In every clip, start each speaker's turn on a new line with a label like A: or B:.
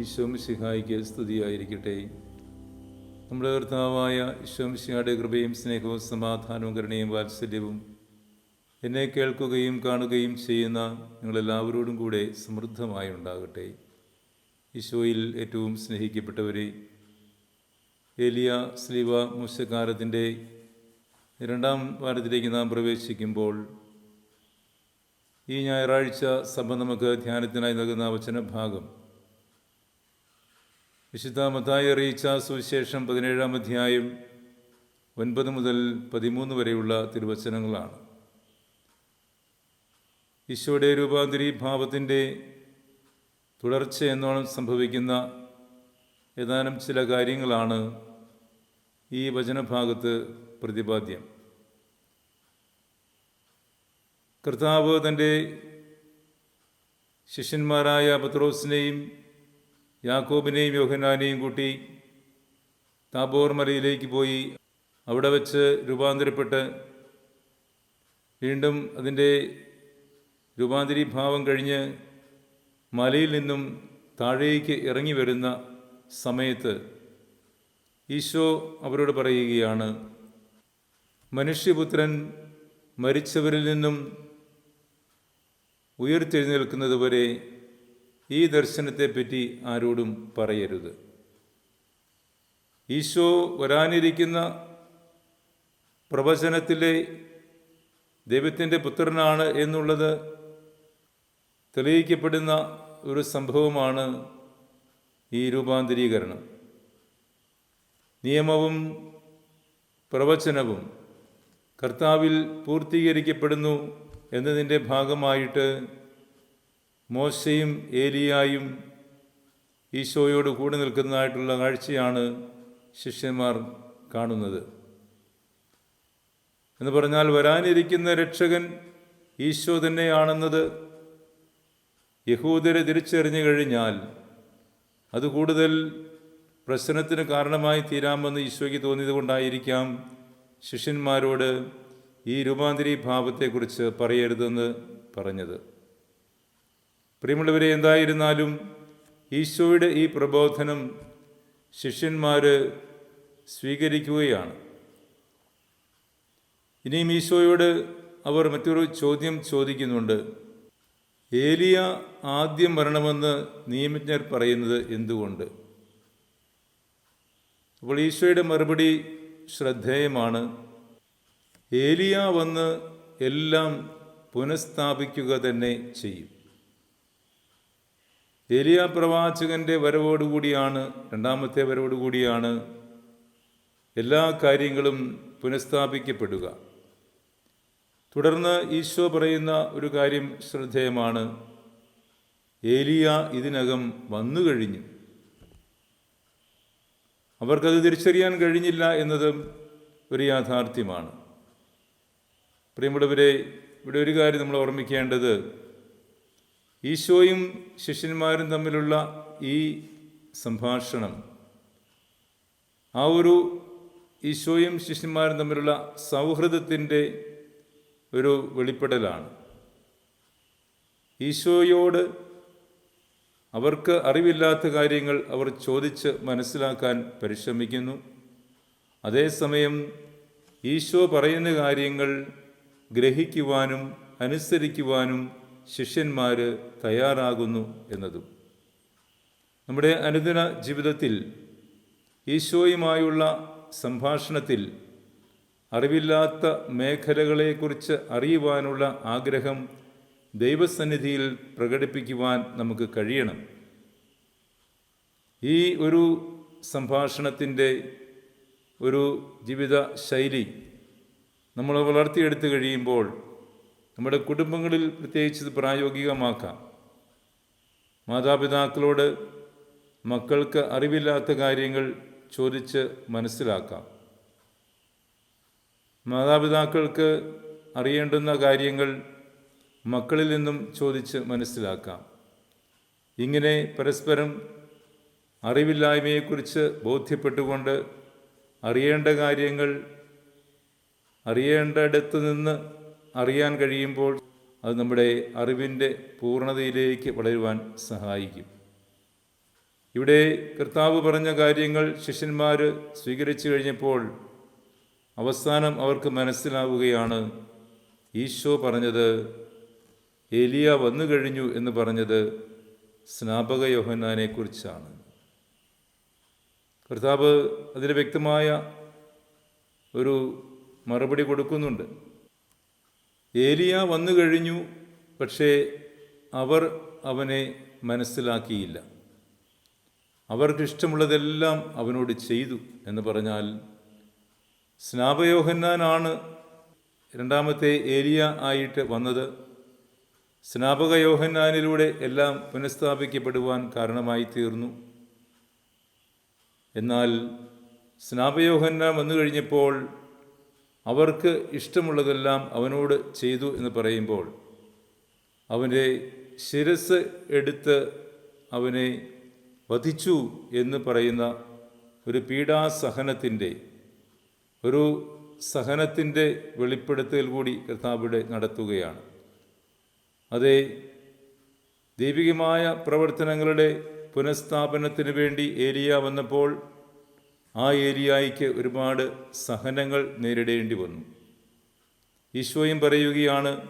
A: ഈശോമിശിഹായിക്ക് സ്തുതിയായിരിക്കട്ടെ. നമ്മുടെ കർത്താവായ ഈശോമിശിഹായുടെ കൃപയും സ്നേഹവും സമാധാനവും കരുണയും വാത്സല്യവും എന്നെ കേൾക്കുകയും കാണുകയും ചെയ്യുന്ന നിങ്ങളെല്ലാവരോടും കൂടെ സമൃദ്ധമായി ഉണ്ടാകട്ടെ. ഈശോയിൽ ഏറ്റവും സ്നേഹിക്കപ്പെട്ടവരെ ഏലിയ സ്ലീവ മുശക്കാരത്തിന്റെ രണ്ടാം വാരത്തിലേക്ക് നാം പ്രവേശിക്കുമ്പോൾ ഈ ഞായറാഴ്ച സഭ നമുക്ക് ധ്യാനത്തിനായി നൽകുന്ന വചനഭാഗം വിശുദ്ധ മതായി അറിയിച്ച സുവിശേഷം പതിനേഴാം അധ്യായം ഒൻപത് മുതൽ പതിമൂന്ന് വരെയുള്ള തിരുവചനങ്ങളാണ്. ഈശോയുടെ രൂപാന്തരി ഭാവത്തിന്റെ തുടർച്ച എന്നോണം സംഭവിക്കുന്ന ഏതാനും ചില കാര്യങ്ങളാണ് ഈ വചനഭാഗത്ത് പ്രതിപാദ്യം. കർത്താവ് തന്റെ ശിഷ്യന്മാരായ പത്രോസിനെയും യാക്കോബിനെയും യോഹനാനെയും കൂട്ടി താബോർ മലയിലേക്ക് പോയി അവിടെ വച്ച് രൂപാന്തരപ്പെട്ട് വീണ്ടും അതിന്റെ രൂപാന്തരി ഭാവം കഴിഞ്ഞ് മലയിൽ നിന്നും താഴേക്ക് ഇറങ്ങി വരുന്ന സമയത്ത് ഈശോ അവരോട് പറയുകയാണ് മനുഷ്യപുത്രൻ മരിച്ചവരിൽ നിന്നും ഉയർത്തെഴുന്നേൽക്കുന്നതുവരെ ഈ ദർശനത്തെപ്പറ്റി ആരോടും പറയരുത്. ഈശോ വരാനിരിക്കുന്ന പ്രവചനത്തിലെ ദൈവത്തിന്റെ പുത്രനാണ് എന്നുള്ളത് തെളിയിക്കപ്പെടുന്ന ഒരു സംഭവമാണ് ഈ രൂപാന്തരീകരണം. നിയമവും പ്രവചനവും കർത്താവിൽ പൂർത്തീകരിക്കപ്പെടുന്നു എന്നതിന്റെ ഭാഗമായിട്ട് മോശയും ഏലിയായും ഈശോയോട് കൂടി നിൽക്കുന്നതായിട്ടുള്ള കാഴ്ചയാണ് ശിഷ്യന്മാർ കാണുന്നത്. എന്ന് പറഞ്ഞാൽ വരാനിരിക്കുന്ന രക്ഷകൻ ഈശോ തന്നെയാണെന്നത് യഹൂദരെ തിരിച്ചറിഞ്ഞു കഴിഞ്ഞാൽ അത് കൂടുതൽ പ്രശ്നത്തിന് കാരണമായി തീരാമെന്ന് ഈശോയ്ക്ക് തോന്നിയത് കൊണ്ടായിരിക്കാം ശിഷ്യന്മാരോട് ഈ രൂപാന്തരി ഭാവത്തെക്കുറിച്ച് പറയരുതെന്ന് പറഞ്ഞത്. പ്രിയമുള്ളവരെ എന്തായിരുന്നാലും ഈശോയുടെ ഈ പ്രബോധനം ശിഷ്യന്മാർ സ്വീകരിക്കുകയാണ്. ഇനിയും ഈശോയോട് അവർ മറ്റൊരു ചോദ്യം ചോദിക്കുന്നുണ്ട്. ഏലിയ ആദ്യം വരണമെന്ന് നിയമജ്ഞർ പറയുന്നത് എന്തുകൊണ്ട്? അപ്പോൾ ഈശോയുടെ മറുപടി ശ്രദ്ധേയമാണ്. ഏലിയ വന്ന് എല്ലാം പുനഃസ്ഥാപിക്കുക തന്നെ ചെയ്യും. ഏലിയ പ്രവാചകന്റെ വരവോടുകൂടിയാണ് രണ്ടാമത്തെ വരവോടുകൂടിയാണ് എല്ലാ കാര്യങ്ങളും പുനഃസ്ഥാപിക്കപ്പെടുക. തുടർന്ന് ഈശോ പറയുന്ന ഒരു കാര്യം ശ്രദ്ധേയമാണ്. ഏലിയ ഇതിനകം വന്നു കഴിഞ്ഞു. അവർക്കത് തിരിച്ചറിയാൻ കഴിഞ്ഞില്ല എന്നതും ഒരു യാഥാർത്ഥ്യമാണ്. പ്രിയമുള്ളവരെ ഇവിടെ ഒരു കാര്യം നമ്മൾ ഓർമ്മിക്കേണ്ടത് ഈശോയും ശിഷ്യന്മാരും തമ്മിലുള്ള ഈ സംഭാഷണം ആ ഒരു ഈശോയും ശിഷ്യന്മാരും തമ്മിലുള്ള സൗഹൃദത്തിന്റെ ഒരു വെളിപ്പെടലാണ്. ഈശോയോട് അവർക്ക് അറിവില്ലാത്ത കാര്യങ്ങൾ അവർ ചോദിച്ച് മനസ്സിലാക്കാൻ പരിശ്രമിക്കുന്നു. അതേസമയം ഈശോ പറയുന്ന കാര്യങ്ങൾ ഗ്രഹിക്കുവാനും അനുസരിക്കുവാനും ശിഷ്യന്മാർ തയ്യാറാകുന്നു എന്നതും. നമ്മുടെ അനുദിന ജീവിതത്തിൽ ഈശോയുമായുള്ള സംഭാഷണത്തിൽ അറിവില്ലാത്ത മേഖലകളെക്കുറിച്ച് അറിയുവാനുള്ള ആഗ്രഹം ദൈവസന്നിധിയിൽ പ്രകടിപ്പിക്കുവാൻ നമുക്ക് കഴിയണം. ഈ ഒരു സംഭാഷണത്തിന്റെ ഒരു ജീവിത ശൈലി നമ്മൾ വളർത്തിയെടുത്ത് കഴിയുമ്പോൾ നമ്മുടെ കുടുംബങ്ങളിൽ പ്രത്യേകിച്ച് ഇത് പ്രായോഗികമാക്കാം. മാതാപിതാക്കളോട് മക്കൾക്ക് അറിവില്ലാത്ത കാര്യങ്ങൾ ചോദിച്ച് മനസ്സിലാക്കാം. മാതാപിതാക്കൾക്ക് അറിയേണ്ടുന്ന കാര്യങ്ങൾ മക്കളിൽ നിന്നും ചോദിച്ച് മനസ്സിലാക്കാം. ഇങ്ങനെ പരസ്പരം അറിവില്ലായ്മയെക്കുറിച്ച് ബോധ്യപ്പെട്ടുകൊണ്ട് അറിയേണ്ട കാര്യങ്ങൾ അറിയേണ്ടയിടത്ത് നിന്ന് അറിയാൻ കഴിയുമ്പോൾ അത് നമ്മുടെ അറിവിന്റെ പൂർണതയിലേക്ക് വളരുവാൻ സഹായിക്കും. ഇവിടെ കർത്താവ് പറഞ്ഞ കാര്യങ്ങൾ ശിഷ്യന്മാർ സ്വീകരിച്ചു കഴിഞ്ഞപ്പോൾ അവസാനം അവർക്ക് മനസ്സിലാവുകയാണ് ഈശോ പറഞ്ഞത് എലിയ വന്നു കഴിഞ്ഞു എന്ന് പറഞ്ഞത് സ്നാപക യോഹന്നാനെക്കുറിച്ചാണ്. കർത്താവ് അതിന് വ്യക്തമായ ഒരു മറുപടി കൊടുക്കുന്നുണ്ട്. ഏലിയ വന്നു കഴിഞ്ഞു പക്ഷേ അവർ അവനെ മനസ്സിലാക്കിയില്ല. അവർക്കിഷ്ടമുള്ളതെല്ലാം അവനോട് ചെയ്തു എന്ന് പറഞ്ഞാൽ സ്നാപയോഹന്നാനാണ് രണ്ടാമത്തെ ഏലിയ ആയിട്ട് വന്നത്. സ്നാപക യോഹന്നാനിലൂടെ എല്ലാം പുനഃസ്ഥാപിക്കപ്പെടുവാൻ കാരണമായി തീർന്നു എന്നാൽ സ്നാപയോഹന്നാൻ വന്നു കഴിഞ്ഞപ്പോൾ അവർക്ക് ഇഷ്ടമുള്ളതെല്ലാം അവനോട് ചെയ്തു എന്ന് പറയുമ്പോൾ അവന്റെ ശിരസ് എടുത്ത് അവനെ വധിച്ചു എന്ന് പറയുന്ന ഒരു പീഡാസഹനത്തിന്റെ ഒരു സഹനത്തിന്റെ വെളിപ്പെടുത്തൽ കൂടി കർത്താവിടെ നടത്തുകയാണ്. അതേ ദൈവികമായ പ്രവർത്തനങ്ങളുടെ പുനഃസ്ഥാപനത്തിന് വേണ്ടി ഏരിയ വന്നപ്പോൾ ആ ഏരിയയ്ക്ക് ഒരുപാട് സഹനങ്ങൾ നേരിടേണ്ടി വന്നു. ഈശോയും പറയുകയാണ്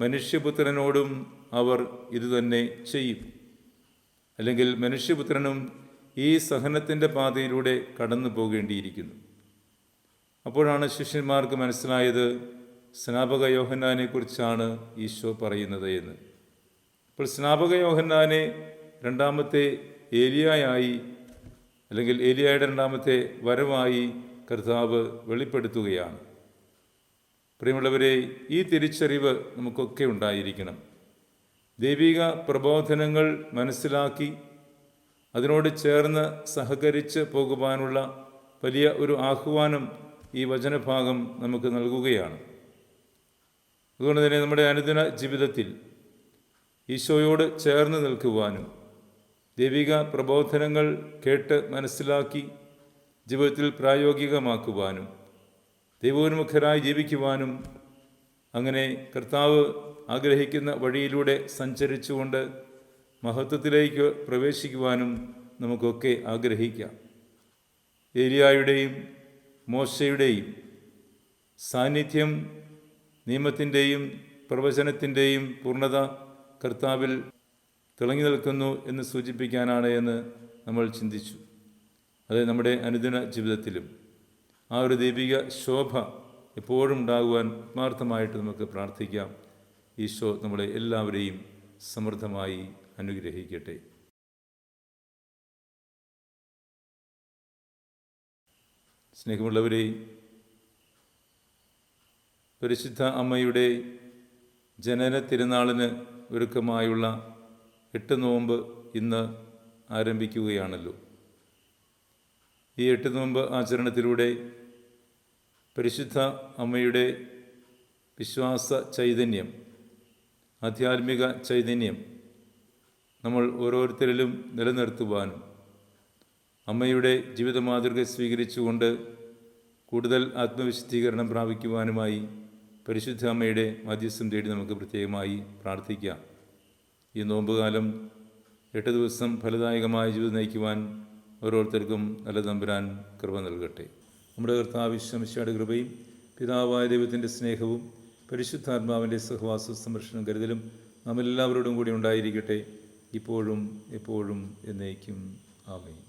A: മനുഷ്യപുത്രനോടും അവർ ഇതുതന്നെ ചെയ്യും. അല്ലെങ്കിൽ മനുഷ്യപുത്രനും ഈ സഹനത്തിന്റെ പാതയിലൂടെ കടന്നു പോകേണ്ടിയിരിക്കുന്നു. അപ്പോഴാണ് ശിഷ്യന്മാർക്ക് മനസ്സിലായത് സ്നാപക യോഹന്നാനെക്കുറിച്ചാണ് ഈശോ പറയുന്നത് എന്ന്. അപ്പോൾ സ്നാപക യോഹന്നാനെ രണ്ടാമത്തെ ഏലിയായി അല്ലെങ്കിൽ ഏലിയായുടെ രണ്ടാമത്തെ വരവായി കർത്താവ് വെളിപ്പെടുത്തുകയാണ്. പ്രിയമുള്ളവരെ ഈ തിരിച്ചറിവ് നമുക്കൊക്കെ ഉണ്ടായിരിക്കണം. ദൈവിക പ്രബോധനങ്ങൾ മനസ്സിലാക്കി അതിനോട് ചേർന്ന് സഹകരിച്ച് പോകുവാനുള്ള വലിയ ഒരു ആഹ്വാനം ഈ വചനഭാഗം നമുക്ക് നൽകുകയാണ്. അതുകൊണ്ട് തന്നെ നമ്മുടെ അനുദിന ജീവിതത്തിൽ ഈശോയോട് ചേർന്ന് നിൽക്കുവാനും ദൈവിക പ്രബോധനങ്ങൾ കേട്ട് മനസ്സിലാക്കി ജീവിതത്തിൽ പ്രായോഗികമാക്കുവാനും ദൈവോന്മുഖരായി ജീവിക്കുവാനും അങ്ങനെ കർത്താവ് ആഗ്രഹിക്കുന്ന വഴിയിലൂടെ സഞ്ചരിച്ചുകൊണ്ട് മഹത്വത്തിലേക്ക് പ്രവേശിക്കുവാനും നമുക്കൊക്കെ ആഗ്രഹിക്കാം. ഏലിയായുടെയും മോശയുടെയും സാന്നിധ്യം നിയമത്തിന്റെയും പ്രവചനത്തിന്റെയും പൂർണത കർത്താവിൽ തിളങ്ങി നിൽക്കുന്നു എന്ന് സൂചിപ്പിക്കാനാണ് എന്ന് നമ്മൾ ചിന്തിച്ചു. അത് നമ്മുടെ അനുദിന ജീവിതത്തിലും ആ ഒരു ദൈവിക ശോഭ എപ്പോഴും ഉണ്ടാകുവാൻ ആത്മാർത്ഥമായിട്ട് നമുക്ക് പ്രാർത്ഥിക്കാം. ഈശോ നമ്മളെ എല്ലാവരെയും സമൃദ്ധമായി അനുഗ്രഹിക്കട്ടെ. സ്നേഹമുള്ളവരെ പരിശുദ്ധ അമ്മയുടെ ജനന തിരുനാളിന് ഒരുക്കമായുള്ള എട്ട് നോമ്പ് ഇന്ന് ആരംഭിക്കുകയാണല്ലോ. ഈ എട്ട് നോമ്പ് ആചരണത്തിലൂടെ പരിശുദ്ധ അമ്മയുടെ വിശ്വാസ ചൈതന്യം ആധ്യാത്മിക ചൈതന്യം നമ്മൾ ഓരോരുത്തരിലും നിലനിർത്തുവാനും അമ്മയുടെ ജീവിത മാതൃക സ്വീകരിച്ചുകൊണ്ട് കൂടുതൽ ആത്മവിശുദ്ധീകരണം പ്രാപിക്കുവാനുമായി പരിശുദ്ധ അമ്മയുടെ മധ്യസ്ഥം തേടി നമുക്ക് പ്രത്യേകമായി പ്രാർത്ഥിക്കാം. ഈ നോമ്പുകാലം എട്ട് ദിവസം ഫലദായകമായ ജീവിതം നയിക്കുവാൻ ഓരോരുത്തർക്കും നല്ല തമ്പുരാൻ കൃപ നൽകട്ടെ. നമ്മുടെ കർത്താവിശ്വമിശയുടെ കൃപയും പിതാവായ ദൈവത്തിന്റെ സ്നേഹവും പരിശുദ്ധാത്മാവിന്റെ സഹവാസ സംരക്ഷണം കരുതലും നാം എല്ലാവരോടും കൂടി ഉണ്ടായിരിക്കട്ടെ. ഇപ്പോഴും എപ്പോഴും എന്നേക്കും. ആമേ